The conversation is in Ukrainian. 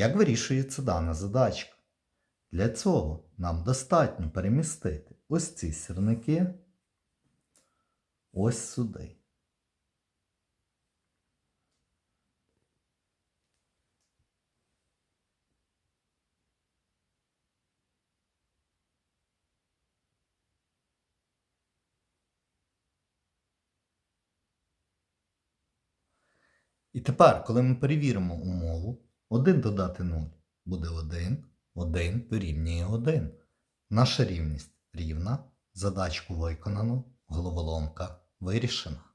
Як вирішується дана задачка? Для цього нам достатньо перемістити ось ці сірники ось сюди. І тепер, коли ми перевіримо умову, 1 додати 0 буде 1, 1 дорівнює 1. Наша рівність рівна, задачку виконано, головоломка вирішена.